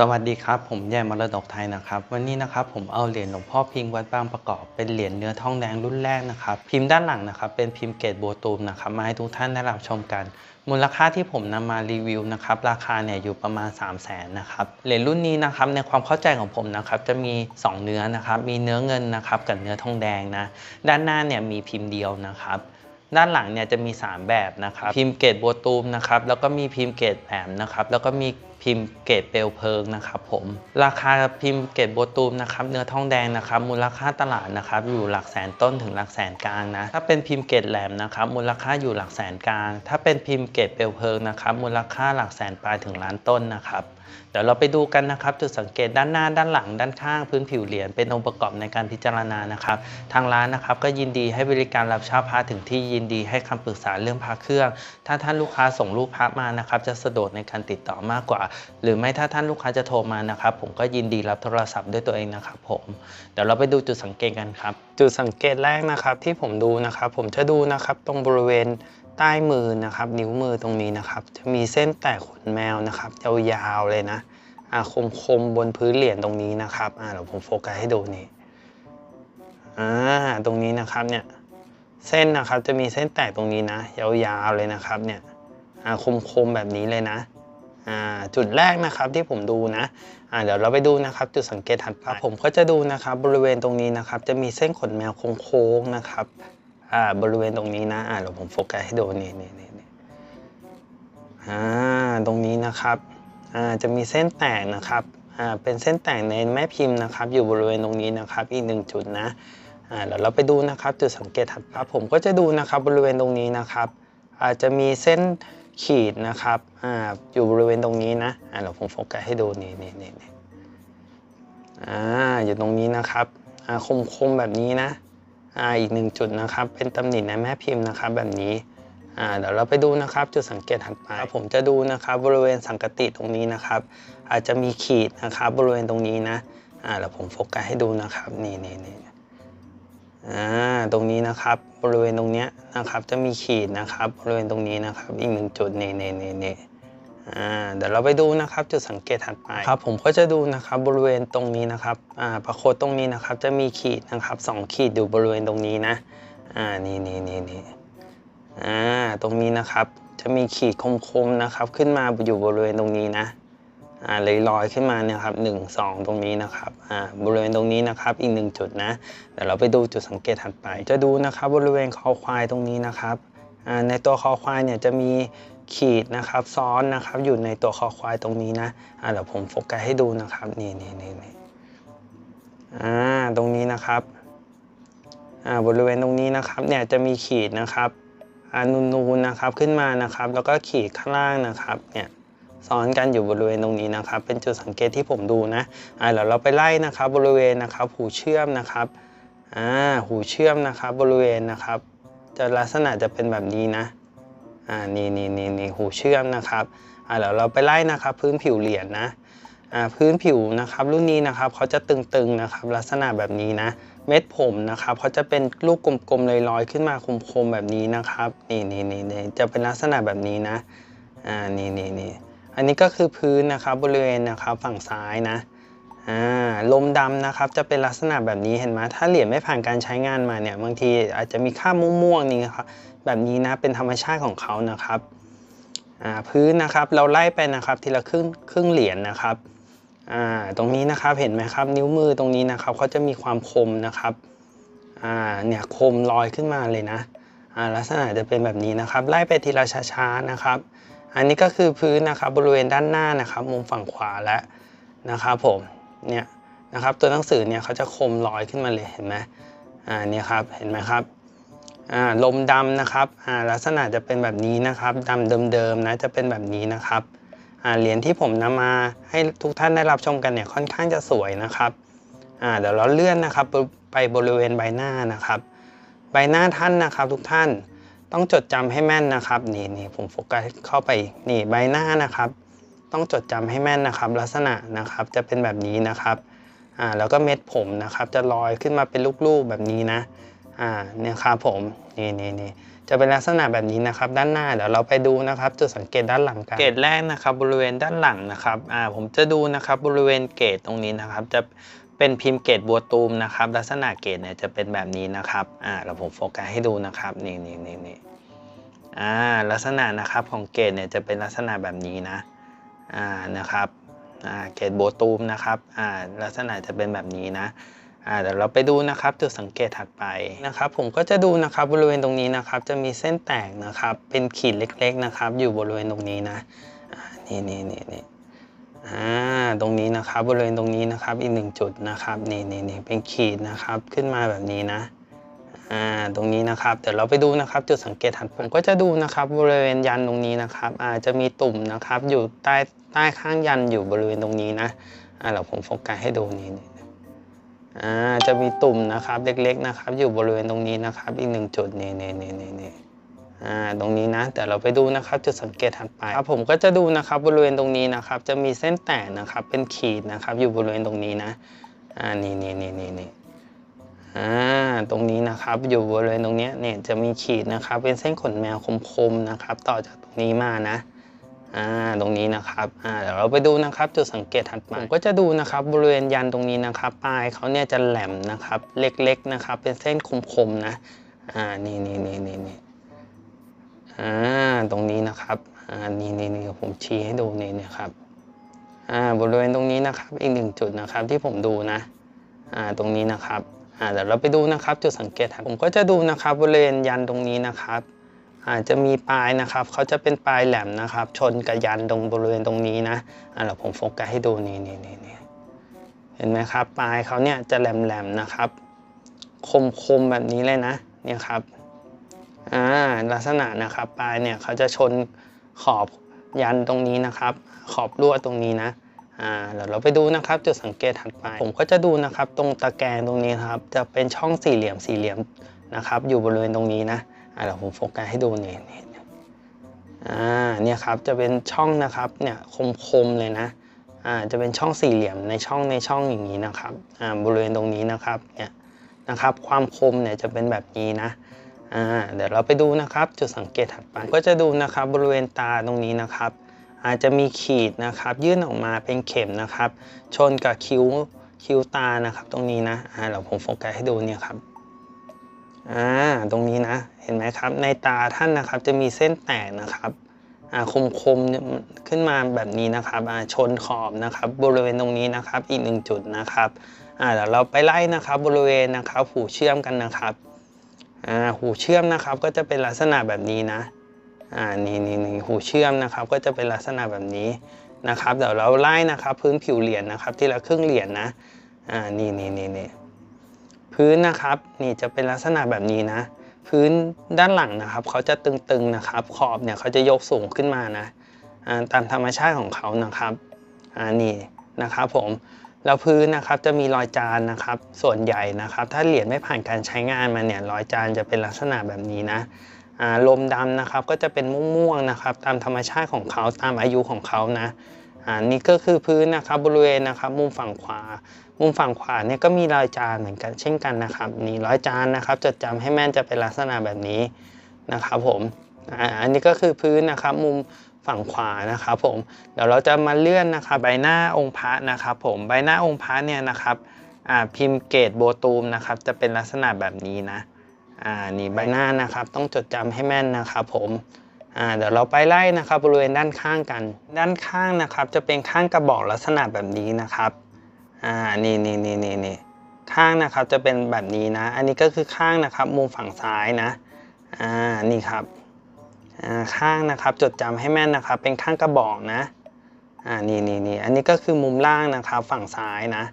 สวัสดีครับ ผมแย่มรดกไทยนะครับ วันนี้นะครับผมเอาเหรียญหลวงพ่อพิงค์วัดบางประกอบเป็นเหรียญเนื้อทองแดงรุ่นแรกนะครับพิมพ์ด้านหลังนะครับเป็นพิมพ์เกรดโบตูมนะครับมาให้ทุกท่านได้รับชมกัน มูลค่าที่ผมนำมารีวิวนะครับราคาเนี่ยอยู่ประมาณ 3 0 0แสนนะครับเหรียญรุ่นนี้นะครับในความเข้าใจของผมนะครับจะมี 2 เนื้อนะครับมีเนื้อเงินนะครับกับเนื้อทองแดงนะด้านหน้าเนี่ยมีพิมพ์เดียวนะครับด้านหลังเนี่ยจะมี 3 แบบนะครับพิมพ์เกรดโบตูมนะครับแล้วก็มีพิมพ์เกรดแหลมนะครับแล้วก็มีพิมพ์เกรดเปลวเพลิงนะครับผม ราคาพิมพ์เกรดโบตูมนะครับเนื้อทองแดงนะครับมูลค่าตลาดนะครับอยู่หลักแสนต้นถึงหลักแสนกลางนะถ้าเป็นพิมพ์เกรดแหลมนะครับมูลค่าอยู่หลักแสนกลาง ถ้าเป็นพิมพ์เกรดเปลวเพลิงนะครับมูลค่าหลักแสนปลายถึงล้านต้นนะครับเดี๋ยวเราไปดูกันนะครับ จุดสังเกตด้านหน้าด้านหลังด้านข้างพื้นผิวเหรียญเป็นองค์ประกอบในการพิจารณานะครับ ทางร้านนะครับก็ยินดีให้บริการรับเช่าพระถึงที่ยินดีให้คำปรึกษาเรื่องพระเครื่อง ถ้าท่านลูกค้าส่งรูปพระมานะครับ จะสะดวกในการติดต่อมากกว่าหรือไม่ถ้าท่านลูกค้าจะโทรมานะครับ ผมก็ยินดีรับโทรศัพท์ด้วยตัวเองนะครับผมเดี๋ยวเราไปดูจุดสังเกตกันครับ จุดสังเกตแรกนะครับที่ผมดูนะครับ ผมจะดูนะครับตรงบริเวณใต้มือนะครับ นิ้วมือตรงนี้นะครับ จะมีเส้นแตกขนแมวนะครับยาวๆเลยนะอ่าคมๆบนพื้นเหรียญตรงนี้นะครับอ่าเดี๋ยวผมโฟกัสให้ดูนี่อ่าตรงนี้นะครับเนี่ยเส้นนะครับจะมีเส้นแตกตรงนี้นะ ยาวๆเลยนะครับเนี่ยอาคมๆแบบนี้เลยนะ จุดแรกนะครับที่ผมดูนะเดี๋ยวเราไปดูนะครับจุดสังเกตถัดไปผมก็จะดูนะครับบริเวณตรงนี้นะครับจะมีเส้นขนแมวโค้งๆนะครับบริเวณตรงนี้นะเดี๋ยวผมโฟกัสให้ดูนี่นี่นี่นี่อ่าตรงนี้นะครับจะมีเส้นแตกนะครับเป็นเส้นแตกในแม่พิมพ์นะครับอยู่บริเวณตรงนี้นะครับอีกหนึ่งจุดนะเดี๋ยวเราไปดูนะครับจุดสังเกตถัดไปผมก็จะดูนะครับบริเวณตรงนี้นะครับอาจจะมีเส้น ขีดนะครับอ่าอยู่บริเวณตรงนี้นะอ่าเดี๋ยวผมโฟกัสให้ดูนี่นี่นี่อ่าอยู่ตรงนี้นะครับอ่าคมแบบนี้นะอ่าอีกหนึ่งจุดนะครับ เป็นตำหนิในแม่พิมพ์นะครับแบบนี้อ่าเดี๋ยวเราไปดูนะครับ จุดสังเกตถัดไปผมจะดูนะครับบริเวณสังกติตรงนี้นะครับ อาจจะมีขีดนะครับบริเวณตรงนี้นะอ่าเดี๋ยวผมโฟกัสให้ดูนะครับนี่นี่นี่ อ่าตรงนี้นะครับบริเวณตรงเนี้ยนะครับจะมีขีดนะครับบริเวณตรงนี้นะครับอีกหนึ่งจุดนี่นี่นี่นี่อ่าเดี๋ยวเราไปดูนะครับจุดสังเกตถัดไปครับผมก็จะดูนะครับบริเวณตรงนี้นะครับอ่าประโคดตรงนี้นะครับจะมีขีดนะครับสองขีดอยู่บริเวณตรงนี้นะอ่านี่นี่นี่นี่อ่าตรงนี้นะครับจะมีขีดคมๆนะครับขึ้นมาอยู่บริเวณตรงนี้นะ อ่าเลยลอยขึ้นมาเนี่ยครับหนึ่งสองตรงนี้นะครับอ่าบริเวณตรงนี้นะครับอีกหนึ่งจุดนะเดี๋ยวเราไปดูจุดสังเกตถัดไป จะดูนะครับบริเวณคอควายตรงนี้นะครับอ่าในตัวคอควายเนี่ยจะมีขีดนะครับซ้อนนะครับอยู่ในตัวคอควายตรงนี้นะอ่าเดี๋ยวผมโฟกัสให้ดูนะครับนี่นี่นี่นี่อ่าตรงนี้นะครับอ่าบริเวณตรงนี้นะครับเนี่ยจะมีขีดนะครับอ่านูนๆนะครับขึ้นมานะครับ แล้วก็ขีดข้างล่างนะครับเนี่ย ซ้อนกันอยู่บริเวณตรงนี้นะครับ เป็นจุดสังเกตที่ผมดูนะอ่าเดี๋ยวเราไปไล่นะครับบริเวณนะครับหูเชื่อมนะครับอ่าหูเชื่อมนะครับบริเวณนะครับจะลักษณะจะเป็นแบบนี้นะอ่านี่นี่นี่นี่หูเชื่อมนะครับอ่าเดี๋ยวเราไปไล่นะครับพื้นผิวเหรียญนะอ่าพื้นผิวนะครับรุ่นนี้นะครับเขาจะตึงๆนะครับลักษณะแบบนี้นะเม็ดผมนะครับเขาจะเป็นลูกกลมๆลอยๆขึ้นมาคมๆแบบนี้นะครับ นี่นี่นี่นี่จะเป็นลักษณะแบบนี้นะอ่านี่นี่นี่ อันนี้ก็คือพื้นนะครับบริเวณนะครับฝั่งซ้ายนะอ่าลมดำนะครับจะเป็นลักษณะแบบนี้เห็นไหมถ้าเหรียญไม่ผ่านการใช้งานมาเนี่ยบางทีอาจจะมีค่าม่วงๆนี่ครับแบบนี้นะเป็นธรรมชาติของเขานะครับอ่าพื้นนะครับเราไล่ไปนะครับทีละครึ่งครึ่งเหรียญนะครับอ่าตรงนี้นะครับเห็นไหมครับนิ้วมือตรงนี้นะครับเขาจะมีความคมนะครับอ่าเนี่ยคมลอยขึ้นมาเลยนะอ่าลักษณะจะเป็นแบบนี้นะครับ ไล่ไปทีละช้าๆนะครับ อันนี้ก็คือพื้นนะครับบริเวณด้านหน้านะครับ มุมฝั่งขวาและนะครับผมเนี่ยนะครับตัวหนังสือเนี่ยเขาจะคมลอยขึ้นมาเลยเห็นไหมอ่าเนี่ยครับเห็นไหมครับอ่าลมดำนะครับอ่าลักษณะจะเป็นแบบนี้นะครับดำเดิมๆนะจะเป็นแบบนี้นะครับอ่าเหรียญที่ผมนำมาให้ทุกท่านได้รับชมกันเนี่ยค่อนข้างจะสวยนะครับอ่าเดี๋ยวเราเลื่อนนะครับไปบริเวณใบหน้านะครับ ใบหน้าท่านนะครับทุกท่าน ต้องจดจำให้แม่นนะครับนี่นี่ผมโฟกัสเข้าไปนี่ใบหน้านะครับ ต้องจดจำให้แม่นนะครับ ลักษณะนะครับจะเป็นแบบนี้นะครับอ่าแล้วก็เม็ดผมนะครับจะลอยขึ้นมาเป็นลูกๆแบบนี้นะอ่าเนี่ยครับผมนี่นี่นี่จะเป็นลักษณะแบบนี้นะครับ ด้านหน้าเดี๋ยวเราไปดูนะครับ จุดสังเกตด้านหลังกันเกตแรกนะครับ บริเวณด้านหลังนะครับอ่าผมจะดูนะครับบริเวณเกตตรงนี้นะครับ จะ เป็นพิมพ์เกตบัวตูมนะครับลักษณะเกตเนี่ยจะเป็นแบบนี้นะครับอ่าเราผมโฟกัสให้ดูนะครับนี่นี่นี่นี่อ่าลักษณะนะครับของเกตเนี่ยจะเป็นลักษณะแบบนี้นะอ่านะครับอ่าเกตบัวตูมนะครับอ่าลักษณะจะเป็นแบบนี้นะอ่าเดี๋ยวเราไปดูนะครับจุดสังเกตถัดไปนะครับ ผมก็จะดูนะครับบริเวณตรงนี้นะครับ จะมีเส้นแตกนะครับ เป็นขีดเล็กๆนะครับ อยู่บริเวณตรงนี้นะอ่านี่นี่นี่นี่ อ่าตรงนี้นะครับบริเวณตรงนี้นะครับอีกหนึ่งจุดนะครับนี่นี่นี่เป็นขีดนะครับขึ้นมาแบบนี้นะอ่าตรงนี้นะครับเดี๋ยวเราไปดูนะครับ จุดสังเกตถัดผมก็จะดูนะครับบริเวณยันตรงนี้นะครับอาจจะมีตุ่มนะครับอยู่ใต้ใต้ข้างยันอยู่บริเวณตรงนี้นะอ่าเราผมโฟกัสให้ดูนี่นี่อ่าจะมีตุ่มนะครับเล็กๆนะครับ อยู่บริเวณตรงนี้นะครับ อีกหนึ่งจุดนี่นี่นี่นี่ อ่าตรงนี้นะแต่เราไปดูนะครับจุดสังเกตถัดไปครับผมก็จะดูนะครับบริเวณตรงนี้นะครับ จะมีเส้นแตกนะครับเป็นขีดนะครับ อยู่บริเวณตรงนี้นะอ่านี่นี่นี่นี่นี่อ่าตรงนี้นะครับอยู่บริเวณตรงนี้เนี่ยจะมีขีดนะครับ เป็นเส้นขนแมวคมๆนะครับ ต่อจากตรงนี้มานะอ่าตรงนี้นะครับอ่าเดี๋ยวเราไปดูนะครับจุดสังเกตถัดไปผมก็จะดูนะครับบริเวณยันตรงนี้นะครับ ปลายเขาเนี่ยจะแหลมนะครับ เล็กๆนะครับ เป็นเส้นคมๆนะอ่านี่นี่นี่นี่นี่ อ่าตรงนี้นะครับอ่านี่นี่นี่ผมชี้ให้ดูนี่นะครับอ่าบริเวณตรงนี้นะครับอีกหนึ่งจุดนะครับที่ผมดูนะอ่าตรงนี้นะครับอ่าเดี๋ยวเราไปดูนะครับจุดสังเกตถัดผมก็จะดูนะครับบริเวณยันตรงนี้นะครับอาจจะมีปลายนะครับเขาจะเป็นปลายแหลมนะครับ ชนกับยันตรงบริเวณตรงนี้นะอะเราผมโฟกัสให้ดูนี่นี่นี่นี่เห็นไหมครับปลายเขาเนี่ยจะแหลมแหลมๆนะครับคมคมๆแบบนี้เลยนะเนี่ยครับ อ่าลักษณะนะครับปลายเนี่ยเขาจะชนขอบยันตรงนี้นะครับ ขอบลวตรงนี้นะอ่าเดี๋ยวเราไปดูนะครับจุดสังเกตถัดไป ผมก็จะดูนะครับตรงตะแกรงตรงนี้ครับ จะเป็นช่องสี่เหลี่ยมสี่เหลี่ยมนะครับ อยู่บริเวณตรงนี้นะอ่าเดี๋ยวผมโฟกัสให้ดูนี่นี่นี่อ่าเนี่ยครับจะเป็นช่องนะครับเนี่ยคมๆเลยนะอ่าจะเป็นช่องสี่เหลี่ยมในช่องในช่องอย่างนี้นะครับอ่าบริเวณตรงนี้นะครับเนี่ยนะครับ ความคมเนี่ยจะเป็นแบบนี้นะ อ่าเดี๋ยวเราไปดูนะครับ จุดสังเกตถัดไปก็จะดูนะครับบริเวณตาตรงนี้นะครับ อาจจะมีขีดนะครับ ยื่นออกมาเป็นเข็มนะครับ ชนกับคิ้วคิ้วตานะครับ ตรงนี้นะอ่าเดี๋ยวผมโฟกัสให้ดูเนี่ยครับอ่าตรงนี้นะเห็นไหมครับ ในตาท่านนะครับจะมีเส้นแตกนะครับอ่าคมคมๆขึ้นมาแบบนี้นะครับอ่าชนขอบนะครับ บริเวณตรงนี้นะครับ อีกหนึ่งจุดนะครับอ่าเดี๋ยวเราไปไล่นะครับ บริเวณนะครับ หูเชื่อมกันนะครับ อ่าหูเชื่อมนะครับก็จะเป็นลักษณะแบบนี้นะอ่านี่นี่นี่หูเชื่อมนะครับก็จะเป็นลักษณะแบบนี้นะครับเดี๋ยวเราไล่นะครับพื้นผิวเหรียญนะครับทีละครึ่งเหรียญนะอ่านี่นี่นี่นี่พื้นนะครับนี่จะเป็นลักษณะแบบนี้นะ พื้นด้านหลังนะครับเขาจะตึงๆนะครับ ขอบเนี่ยเขาจะยกสูงขึ้นมานะตามธรรมชาติของเขานะครับอ่านี่นะครับผม แล้วพื้นนะครับจะมีรอยจานนะครับ ส่วนใหญ่นะครับ ถ้าเหรียญไม่ผ่านการใช้งานมาเนี่ยรอยจานจะเป็นลักษณะแบบนี้นะลมดำนะครับก็จะเป็นม่วงๆนะครับ ตามธรรมชาติของเขาตามอายุของเขานะอ่านี่ก็คือพื้นนะครับบริเวณนะครับ มุมฝั่งขวา มุมฝั่งขวาเนี่ยก็มีรอยจานเหมือนกันเช่นกันนะครับนี่รอยจานนะครับจดจำให้แม่นจะเป็นลักษณะแบบนี้นะครับผมอันนี้ก็คือพื้นนะครับมุม ฝั่งขวานะครับผมเดี๋ยวเราจะมาเลื่อนนะครับใบหน้าองค์พระนะครับผมใบหน้าองค์พระเนี่ยนะครับพิมพ์เกตโบตูมนะครับจะเป็นลักษณะแบบนี้นะอ่านี่ใบหน้านะครับต้องจดจำให้แม่นนะครับผมอ่าเดี๋ยวเราไปไล่นะครับบริเวณด้านข้างกัน ด้านข้างนะครับจะเป็นข้างกระบอกลักษณะแบบนี้นะครับอ่านี่นี่นี่นี่นี่ข้างนะครับจะเป็นแบบนี้นะ อันนี้ก็คือข้างนะครับมุมฝั่งซ้ายนะอ่านี่ครับ ข้างนะครับจดจำให้แม่นนะครับเป็นข้างกระบอกนะอ่านี่นี่นี่อันนี้ก็คือมุมล่างนะครับฝั่งซ้ายนะ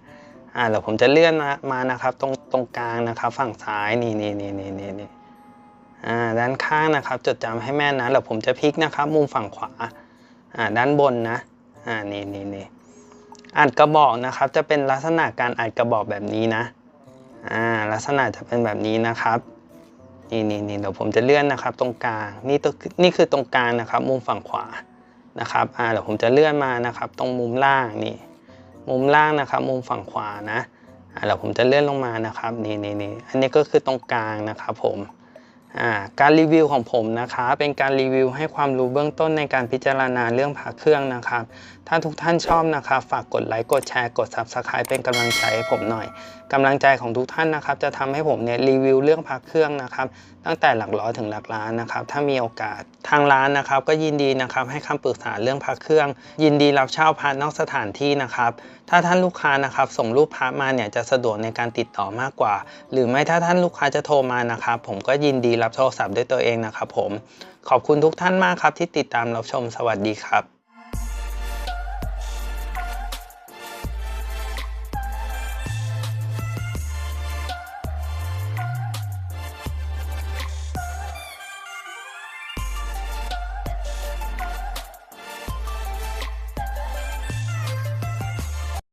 อ่าเดี๋ยวผมจะเลื่อนมานะครับตรงตรงกลางนะครับ ฝั่งซ้ายนี่นี่นี่นี่นี่นี่อ่าด้านข้างนะครับ จดจำให้แม่นนะเดี๋ยวผมจะพลิกนะครับ มุมฝั่งขวาอ่าด้านบนนะอ่านี่นี่นี่อัดกระบอกนะครับ จะเป็นลักษณะการอัดกระบอกแบบนี้นะอ่าลักษณะจะเป็นแบบนี้นะครับ นี่นี่นี่เดี๋ยวผมจะเลื่อนนะครับตรงกลางนี่ตัวนี่คือตรงกลางนะครับ มุมฝั่งขวานะครับอ่าเดี๋ยวผมจะเลื่อนมานะครับ ตรงมุมล่างนี่มุมล่างนะครับ มุมฝั่งขวานะอ่าเดี๋ยวผมจะเลื่อนลงมานะครับนี่นี่นี่อันนี้ก็คือตรงกลางนะครับผมอ่าการรีวิวของผมนะคะ เป็นการรีวิวให้ความรู้เบื้องต้นในการพิจารณาเรื่องพระเครื่องนะครับถ้าทุกท่านชอบนะครับ ฝากกดไลค์ กดแชร์ กด Subscribe เป็นกำลังใจให้ผมหน่อยกำลังใจของทุกท่านนะครับ จะทำให้ผมเนี่ยรีวิวเรื่องพระเครื่องนะครับ ตั้งแต่หลักร้อยถึงหลักล้านนะครับ ถ้ามีโอกาสทางร้านนะครับ ก็ยินดีนะครับให้คำปรึกษาเรื่องพระเครื่อง ยินดีรับเช่าพระนอกสถานที่นะครับ ถ้าท่านลูกค้านะครับ ส่งรูปพระมาเนี่ยจะสะดวกในการติดต่อมากกว่า หรือไม่ถ้าท่านลูกค้าจะโทรมานะครับ ผมก็ยินดีรับโทรศัพท์ด้วยตัวเองนะครับ ผม ขอบคุณทุกท่านมากครับที่ติดตามรับชมสวัสดีครับ